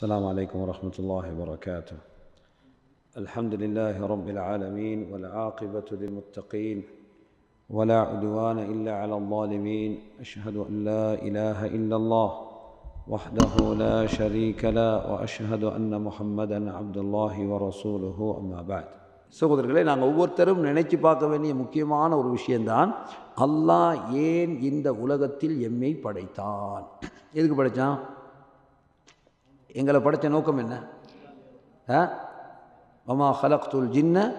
السلام عليكم ورحمة الله وبركاته. الحمد لله رب العالمين والعاقبة للمتقين ولا عدوان إلا على الظالمين. أشهد أن لا إله إلا الله وحده لا شريك له وأشهد أن محمدا عبد الله ورسوله. أما بعد சகோதரர்களே நாங்கள் نعم، ஒவ்வொருத்தரும் நினைச்சு பார்க்க வேண்டிய முக்கியமான ஒரு விஷயந்தான் அல்லாஹ் ஏன் இந்த உலகத்தில் எம்மை படைத்தான்? எதுக்கு படைத்தான் எங்களை படைத்த நோக்கம் என்ன? ஆ? வமா ஹலக்துல் ஜின்ன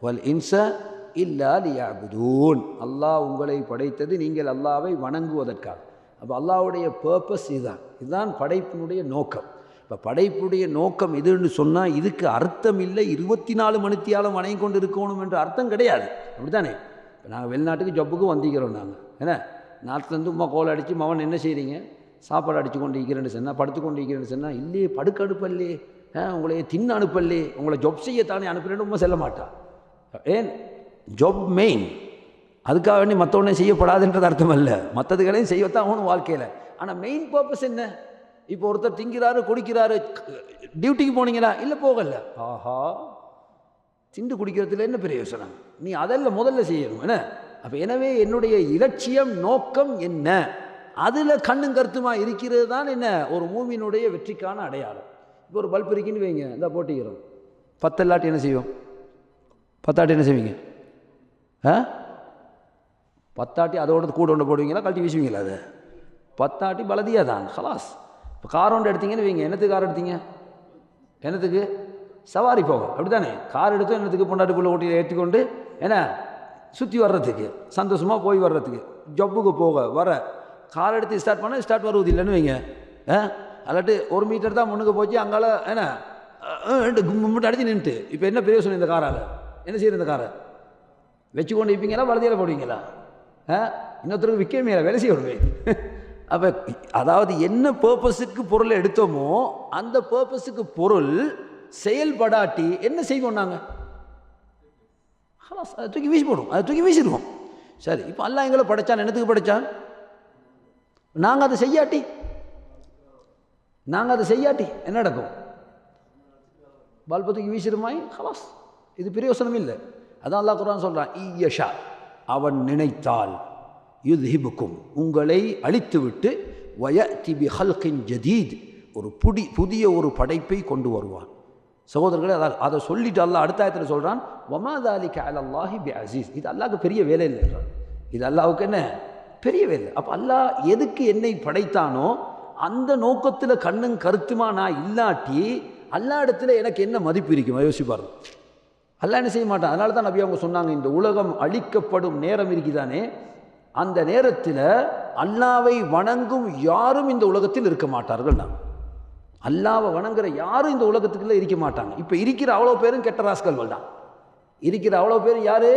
வல் இன்ச இல்லா லியாபுதூன். அல்லாஹ் உங்களை படைத்தது நீங்கள் அல்லாவை வணங்குவதற்காக. அப்போ அல்லாஹ்வுடைய பர்பஸ் இதுதான். இதுதான் படைப்பினுடைய நோக்கம். இப்போ படைப்புடைய நோக்கம் எதுன்னு சொன்னால் இதுக்கு அர்த்தம் இல்லை. இருபத்தி நாலு மணித்தியாலும் வணங்கி கொண்டு இருக்கணும் என்ற அர்த்தம் கிடையாது. அப்படித்தானே? இப்போ நாங்கள் வெளிநாட்டுக்கு ஜப்புக்கு வந்திக்கிறோம் நாங்கள் என்ன? நாட்டிலேருந்து உமா கோல் அடித்து மவன் என்ன செய்கிறீங்க சாப்பாடு அடித்து கொண்டு இருக்கிறேன்னு சொன்னால் படுத்து கொண்டு இருக்கிறேன்னு சொன்னால் இல்லையே படுக்க அனுப்பல்லே உங்களை தின்னு அனுப்பல்லே உங்களை ஜொப் செய்யத்தானே அனுப்புறேன்னு ரொம்ப செல்ல மாட்டான் ஏன்? ஜொப் மெயின் அதுக்காக வேண்டி மற்றவனே செய்யப்படாதுன்றது அர்த்தம் அல்ல மற்றதுகளையும் செய்யத்தான் ஆகணும் வாழ்க்கையில். ஆனால் மெயின் பர்பஸ் என்ன? இப்போ ஒருத்தர் திங்கிறாரு குடிக்கிறாரு டியூட்டிக்கு போனீங்களா? இல்லை போகல. ஆஹா. திண்டு குடிக்கிறதுல என்ன பெரிய யோசனை நீ அதெல்லாம் முதல்ல செய்யணும் என்ன? அப்போ எனவே என்னுடைய இலட்சியம் நோக்கம் என்ன? அதில் கண்ணும் கருத்துமாக இருக்கிறது தான் என்ன? ஒரு மூவியினுடைய வெற்றிக்கான அடையாளம். இப்போ ஒரு பல்ப் இருக்குன்னு வைங்க. இந்த போட்டிக்கிறோம். பத்தல்லாட்டி என்ன செய்வோம்? பத்தாட்டி என்ன செய்வீங்க? ஆ? பத்தாட்டி அதோட கூட ஒன்று போடுவீங்களா? கழட்டி வீசுவீங்களா அது? பத்தாட்டி பலதியாக தான் ஹலாஸ் இப்போ கார் ஒன்று எடுத்தீங்கன்னு வைங்க. என்னத்துக்கு கார் எடுத்தீங்க? என்னத்துக்கு? சவாரி போக அப்படி தானே கார் எடுத்தோம் என்னத்துக்கு பொண்டாட்டுக்குள்ளே ஓட்டியில் ஏற்றிக்கொண்டு என்ன? சுற்றி வர்றதுக்கு சந்தோஷமாக போய் வர்றதுக்கு ஜப்புக்கு போக வர கால் எடுத்து ஸ்டார்ட் பண்ணால் ஸ்டார்ட் வருவது இல்லைன்னு வைங்க. ஆ? அல்லாட்டு ஒரு மீட்டர் தான் முன்னுக்கு போச்சு அங்கால என்ன? கும்பிட்டு அடிச்சு நின்றுட்டு இப்போ என்ன பெரிய சொல்லி இந்த காரால்? என்ன செய்யுற இந்த காரை? வச்சு கொண்டு இருப்பீங்களா வலதியில் போடுவீங்களா? ஆ? இன்னொருத்தருக்கு விற்கவே வேலை செய்ய விடுவேன். அப்போ அதாவது என்ன பர்பஸுக்கு பொருளை எடுத்தோமோ அந்த பர்பஸுக்கு பொருள் செயல்படாட்டி என்ன செய்வோம் நாங்கள் அதை தூக்கி வீசி போடுவோம் அதை தூக்கி வீசிடுவோம். சரி இப்போ எல்லாம் எங்களை படைச்சான் என்னத்துக்கு படைச்சான்? நாங்கள் அதை செய்யாட்டி. நாங்கள் அதை செய்யாட்டி என்ன நடக்கும்? பால்பத்துக்கு வீசிடுமாய் ஹலாஸ் இது பிரயோசனம் இல்லை. அதான் அல்லா குரான் சொல்கிறான் ஈயஷா அவன் நினைத்தால் யுத்ஹிபுக்கும் உங்களை அழித்துவிட்டு வய திபி ஹல்கின் ஜதீத் ஒரு புடி புதிய ஒரு படைப்பை கொண்டு வருவான். சகோதரர்களே அதை அதை சொல்லிட்டு அல்லா அடுத்த ஆயத்தில் சொல்கிறான் வமாதாலிக்க அலல்லாஹி பி அசீஸ் இது அல்லாவுக்கு பெரிய வேலை இல்லை இது அல்லாவுக்கு என்ன? பெரிய வேலை அப்போ அல்லாஹ் எதுக்கு என்னை படைத்தானோ அந்த நோக்கத்தில் கண்ணும் கருத்துமா நான் இல்லாட்டி அல்லா இடத்துல எனக்கு என்ன மதிப்பு இருக்கும்? யோசிப்பாரு அல்லா என்ன செய்ய மாட்டான். அதனால தான் நபி அவங்க சொன்னாங்க இந்த உலகம் அழிக்கப்படும் நேரம் இருக்குதானே? அந்த நேரத்தில் அல்லாவை வணங்கும் யாரும் இந்த உலகத்தில் இருக்க மாட்டார்கள் நான் அல்லாவை வணங்குற யாரும் இந்த உலகத்துக்குள்ள இருக்க மாட்டாங்க. இப்போ இருக்கிற அவ்வளோ பேரும் கெட்ட ராஸ்கல்கள் தான். இருக்கிற அவ்வளோ பேர் யாரு?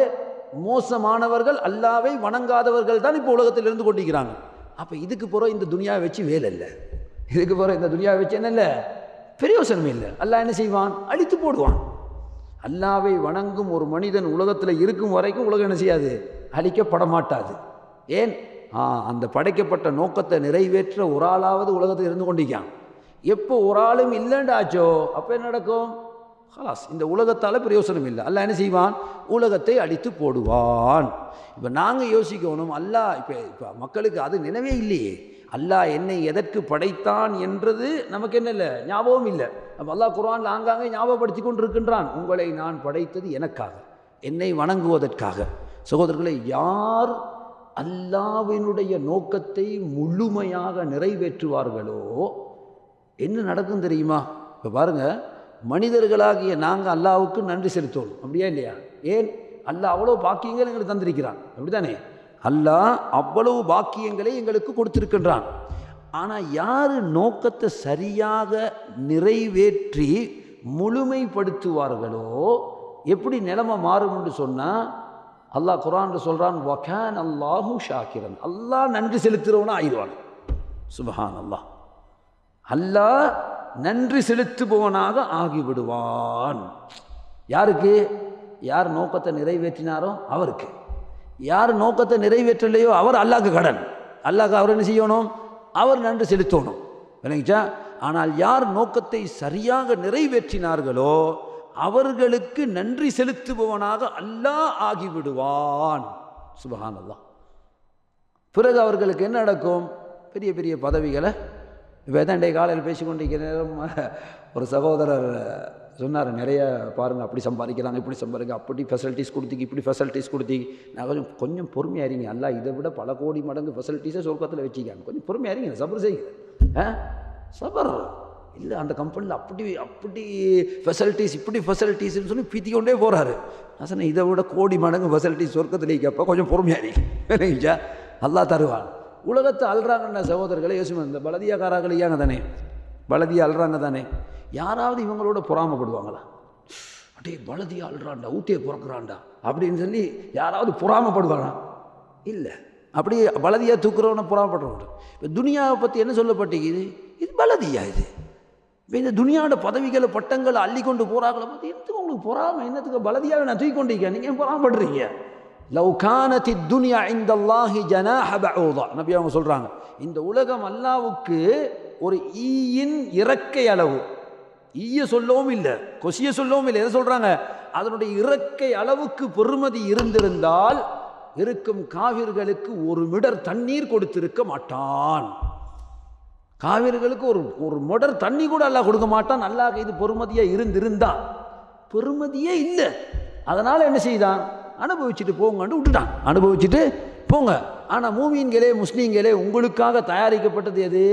மோசமானவர்கள் அல்லாவை வணங்காதவர்கள் தான் இப்போ உலகத்தில் இருந்து கொண்டிருக்கிறாங்க. அப்போ இதுக்கு போகிற இந்த துனியாவை வச்சு வேலை இல்லை. இதுக்கு போகிற இந்த துனியாவை வச்சு என்ன இல்லை? பிரயோசனம் இல்லை. அல்லாஹ் என்ன செய்வான்? அழித்து போடுவான். அல்லாவை வணங்கும் ஒரு மனிதன் உலகத்தில் இருக்கும் வரைக்கும் உலகம் என்ன செய்யாது? அழிக்கப்பட மாட்டாது ஏன்? ஆ அந்த படைக்கப்பட்ட நோக்கத்தை நிறைவேற்ற ஒரு ஆளாவது உலகத்தில் இருந்து கொண்டிருக்கான். எப்போ ஒரு ஆளும் இல்லைண்டாச்சோ அப்போ என்ன நடக்கும்? ஹலாஸ் இந்த உலகத்தால் பிரயோசனம் இல்லை. அல்ல என்ன செய்வான்? உலகத்தை அடித்து போடுவான். இப்போ நாங்கள் யோசிக்கணும் அல்லா இப்போ இப்போ மக்களுக்கு அது நினைவே இல்லையே. அல்லாஹ் என்னை எதற்கு படைத்தான் என்றது நமக்கு என்ன இல்லை ஞாபகம் இல்லை. அப்போ அல்லாஹ் குரான் ஆங்காங்கே ஞாபகப்படுத்தி கொண்டிருக்கின்றான் உங்களை நான் படைத்தது எனக்காக என்னை வணங்குவதற்காக. சகோதரர்களை யார் அல்லாவினுடைய நோக்கத்தை முழுமையாக நிறைவேற்றுவார்களோ என்ன நடக்கும் தெரியுமா? இப்போ பாருங்கள் மனிதர்களாகிய நாங்கள் அல்லாவுக்கு நன்றி செலுத்தோம் அப்படியா இல்லையா? ஏன்? அல்லாஹ் அவ்வளோ பாக்கியங்கள் எங்களுக்கு தந்திருக்கிறான். அப்படி தானே அல்லாஹ் அவ்வளவு பாக்கியங்களை எங்களுக்கு கொடுத்திருக்கின்றான். ஆனால் யார் நோக்கத்தை சரியாக நிறைவேற்றி முழுமைப்படுத்துவார்களோ எப்படி நிலைமை மாறும்னு சொன்னால் அல்லாஹ் குரான் சொல்கிறான் வகான் அல்லாஹூ ஷாக்கிரன். அல்லாஹ் நன்றி செலுத்துகிறவனா ஆயிடுவான். சுபஹான் அல்லாஹ் அல்லாஹ் நன்றி செலுத்துபவனாக ஆகிவிடுவான். யாருக்கு? யார் நோக்கத்தை நிறைவேற்றினாரோ அவருக்கு. யார் நோக்கத்தை நிறைவேற்றலையோ அவர் அல்லாக்கு கடன். அல்லாக்கு அவர் என்ன செய்யணும்? அவர் நன்றி செலுத்தணும். விளங்கிச்சா? ஆனால் யார் நோக்கத்தை சரியாக நிறைவேற்றினார்களோ அவர்களுக்கு நன்றி செலுத்துபவனாக அல்லாஹ் ஆகிவிடுவான். சுபஹானல்லாஹ். பிறகு அவர்களுக்கு என்ன நடக்கும்? பெரிய பெரிய பதவிகளை இப்போ தான் இன்றைய காலையில் பேசிக்கொண்டிருக்கிற நேரம் ஒரு சகோதரர் சொன்னார் நிறைய பாருங்கள் அப்படி சம்பாதிக்கிறாங்க இப்படி சம்பாதிக்க அப்படி ஃபெசிலிட்டிஸ் கொடுத்தீங்க இப்படி ஃபெசிலிட்டிஸ் கொடுத்தீங்க. நான் கொஞ்சம் கொஞ்சம் பொறுமையாக இருங்க. அல்ல இதை விட பல கோடி மடங்கு ஃபெசிலிட்டிஸை சொர்க்கத்தில் வச்சுக்காங்க கொஞ்சம் பொறுமையாக இருங்க சபர் செய்யுங்க. ஆ? சபர். இல்லை அந்த கம்பெனியில் அப்படி அப்படி ஃபெசிலிட்டிஸ் இப்படி ஃபெசிலிட்டிஸ்னு சொல்லி பீத்தி கொண்டே போகிறாரு நான் சொன்னேன் இதை விட கோடி மடங்கு ஃபெசிலிட்டிஸ் சொர்க்கத்தில் கேட்பா கொஞ்சம் பொறுமையாக இருங்க. நல்லா தருவான். உலகத்தை அல்றாங்கன்ன சகோதரர்களை யோசிமா இந்த பலதியாக்காராக்கள் தானே? பலதியாக அல்றாங்க தானே? யாராவது இவங்களோட பொறாமப்படுவாங்களா? அடே பலதியா அல்றான்டா ஊட்டியை பிறக்கிறான்டா அப்படின்னு சொல்லி யாராவது பொறாமப்படுவானா இல்லை. அப்படி பலதியாக தூக்குறவனை பொறாமப்படுறவங்க இப்போ துனியாவை பற்றி என்ன சொல்லப்பட்டிருக்குது? இது பலதியா இது? இப்போ இந்த துனியாவோட பதவிகளை பட்டங்களை அள்ளி கொண்டு போகிறாங்கள பற்றி என்னத்துக்கு உங்களுக்கு பொறாமல் என்னத்துக்கு பலதியாக நான் தூக்கி கொண்டிருக்கேன் நீங்கள் ஏன் பொறாமப்படுறீங்க? லவ் கானத்தி துனியா இந்த அல்லாஹி ஜனாஹ பஊதா. நபி அவங்க சொல்கிறாங்க இந்த உலகம் அல்லாவுக்கு ஒரு ஈயின் இறக்கை அளவு. ஈய சொல்லவும் இல்லை கொசிய சொல்லவும் இல்லை. எதை சொல்கிறாங்க அதனுடைய இறக்கை அளவுக்கு பெருமதி இருந்திருந்தால் இருக்கும் காவிர்களுக்கு ஒரு மிடர் தண்ணீர் கொடுத்திருக்க மாட்டான். காவிர்களுக்கு ஒரு ஒரு மொடர் தண்ணி கூட அல்லாஹ் கொடுக்க மாட்டான். அல்லாஹ் இது பொறுமதியாக இருந்திருந்தான் பெருமதியே இல்லை. அதனால் என்ன செய்தான்? அனுபவிச்சுட்டு போங்கன்னு விட்டுட்டான் அனுபவிச்சுட்டு போங்க. ஆனால் மூமீன்களே முஸ்லீம்களே உங்களுக்காக தயாரிக்கப்பட்டது எது?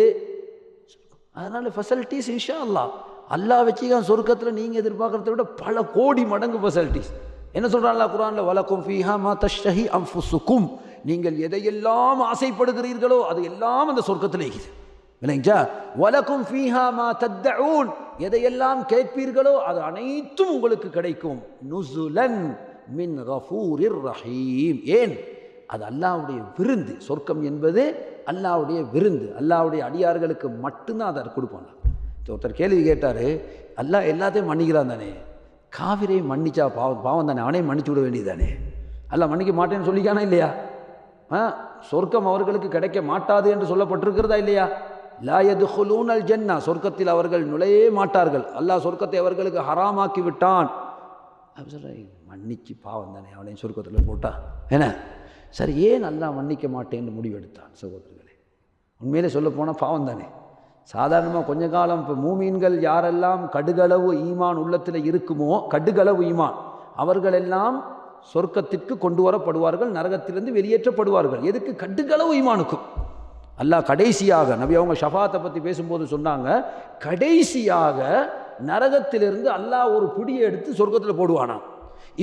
அதனால் ஃபெசிலிட்டிஸ் இஷா அல்லா அல்லா வச்சுக்கான் சொர்க்கத்தில் நீங்கள் எதிர்பார்க்குறத விட பல கோடி மடங்கு ஃபெசிலிட்டிஸ் என்ன சொல்கிறான்ல குரானில் வலக்கும் ஃபீஹா மா தஷ்டஹி அம்ஃபுசுக்கும் நீங்கள் எதையெல்லாம் ஆசைப்படுகிறீர்களோ அது எல்லாம் அந்த சொர்க்கத்தில் இருக்குது. இல்லைங்களா? வலக்கும் ஃபீஹா மா தத்தஊன். எதையெல்லாம் கேட்பீர்களோ அது அனைத்தும் உங்களுக்கு கிடைக்கும். நுசுலன். மின் ரஃபூரிர் ரஹீம் ஏன்? அது அல்லாவுடைய விருந்து. சொர்க்கம் என்பது அல்லாவுடைய விருந்து. அல்லாவுடைய அடியார்களுக்கு மட்டும்தான் அதை கொடுப்பாங்க. ஒருத்தர் கேள்வி கேட்டார் அல்லாஹ் எல்லாத்தையும் மன்னிக்கிறான் தானே. காவிரியை மன்னிச்சா பாவம் பாவம் தானே. அவனையும் மன்னிச்சு விட வேண்டியதானே அல்ல மன்னிக்க மாட்டேன்னு சொல்லிக்கானா இல்லையா? ஆ? சொர்க்கம் அவர்களுக்கு கிடைக்க மாட்டாது என்று சொல்லப்பட்டிருக்கிறதா இல்லையா? லாயது ஹுலூனல் ஜென்னா. சொர்க்கத்தில் அவர்கள் நுழையே மாட்டார்கள். அல்லாஹ் சொர்க்கத்தை அவர்களுக்கு ஹராமாக்கி விட்டான். அப்படி சொல்கிறேன் மன்னிச்சு பாவம் தானே அவனையும் சொர்க்கத்தில் போட்டா? என்ன? சரி ஏன் நல்லா மன்னிக்க மாட்டேன்னு முடிவெடுத்தான் சகோதரர்களே? உண்மையிலே சொல்ல போனால் பாவம் தானே? சாதாரணமாக கொஞ்ச காலம் இப்போ மூமீன்கள் யாரெல்லாம் கடுகளவு ஈமான் உள்ளத்தில் இருக்குமோ கடுகளவு ஈமான் அவர்களெல்லாம் சொர்க்கத்திற்கு கொண்டு வரப்படுவார்கள் நரகத்திலிருந்து வெளியேற்றப்படுவார்கள். எதுக்கு? கடுகளவு ஈமானுக்கும். அல்லாஹ் கடைசியாக நபி அவங்க ஷஃபாத்தை பற்றி பேசும்போது சொன்னாங்க கடைசியாக நரகத்திலிருந்து அல்லாஹ் ஒரு பிடியை எடுத்து சொர்க்கத்தில் போடுவானான்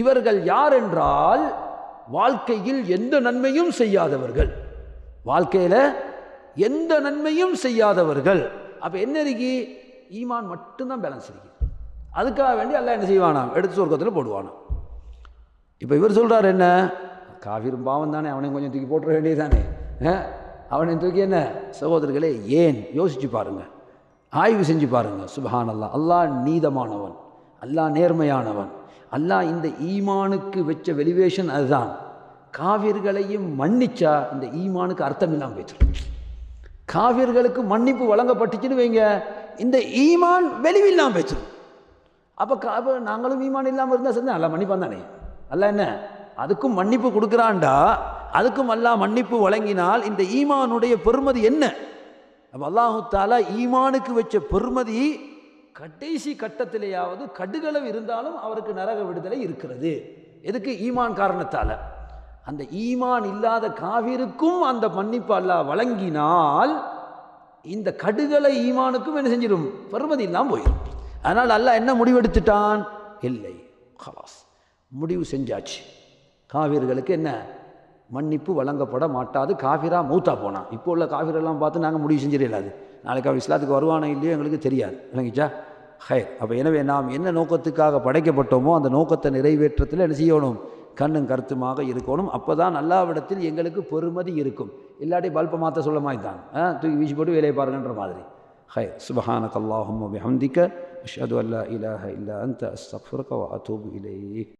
இவர்கள் யார் என்றால் வாழ்க்கையில் எந்த நன்மையும் செய்யாதவர்கள். வாழ்க்கையில் எந்த நன்மையும் செய்யாதவர்கள். அப்போ என்ன இருக்கு? ஈமான் மட்டும்தான் பேலன்ஸ் இருக்கு. அதுக்காக வேண்டி எல்லாம் என்ன செய்வானாம் எடுத்து சொர்க்கத்தில் போடுவானாம் இப்போ இவர் சொல்கிறார் என்ன? காவிரும் பாவம் தானே அவனையும் கொஞ்சம் தூக்கி போட்டுற வேண்டியதானே அவனை தூக்கி என்ன? சகோதரர்களே ஏன்? யோசிச்சு பாருங்கள் ஆய்வு செஞ்சு பாருங்கள் சுபஹான் அல்லா அல்லாஹ் நீதமானவன். அல்லாஹ் நேர்மையானவன். அல்லாஹ் இந்த ஈமானுக்கு வச்ச வெலிவேஷன் அதுதான். காவிர்களையும் மன்னிச்சா இந்த ஈமானுக்கு அர்த்தம் இல்லாமல் போயிடும். காவிர்களுக்கு மன்னிப்பு வழங்கப்பட்டுச்சுன்னு வைங்க இந்த ஈமான் வெளிவில்லாமல் போயிடும். அப்போ அப்போ நாங்களும் ஈமான் இல்லாமல் இருந்தால் சரி அல்ல மன்னிப்பான் தானே. அல்ல என்ன? அதுக்கும் மன்னிப்பு கொடுக்குறான்டா அதுக்கும் அல்லாஹ் மன்னிப்பு வழங்கினால் இந்த ஈமானுடைய பெருமதி என்ன? அப்போ அல்லாஹு தாலா ஈமானுக்கு வச்ச பெருமதி கடைசி கட்டத்திலேயாவது கடுகளவு இருந்தாலும் அவருக்கு நரக விடுதலை இருக்கிறது. எதுக்கு? ஈமான் காரணத்தால். அந்த ஈமான் இல்லாத காவிருக்கும் அந்த மன்னிப்பு அல்லா வழங்கினால் இந்த கடுகளை ஈமானுக்கும் என்ன செஞ்சிடும்? பருமதி இல்லாமல் போயிடும். அதனால் அல்லாஹ் என்ன முடிவெடுத்துட்டான்? இல்லை. ஹலாஸ் முடிவு செஞ்சாச்சு. காவிர்களுக்கு என்ன? மன்னிப்பு வழங்கப்பட மாட்டாது. காவிரா மூத்தா போனான். இப்போ உள்ள காவிரெல்லாம் பார்த்து நாங்கள் முடிவு செஞ்சிடலாது. நாளைக்கு அவன் இஸ்லாத்துக்கு வருவானோ இல்லையோ எங்களுக்கு தெரியாது. விளங்கிச்சா? ஹயர் அப்போ எனவே நாம் என்ன நோக்கத்துக்காக படைக்கப்பட்டோமோ அந்த நோக்கத்தை நிறைவேற்றத்தில் என்ன செய்யணும்? கண்ணும் கருத்துமாக இருக்கணும். அப்போ தான் நல்லாவிடத்தில் எங்களுக்கு பெருமதி இருக்கும். இல்லாட்டி பல்ப மாற்ற சொல்ல மாதிரி தான் தூக்கி வீசி போட்டு வேலையை பாருங்கன்ற மாதிரி. ஹயர் சுபஹானக் அல்லாஹும் ஹம்திக்க அஷ்ஹது அல்லா இலாஹ இல்ல அந்த அஸ்தக்ஃபுர்க வ அத்தூபு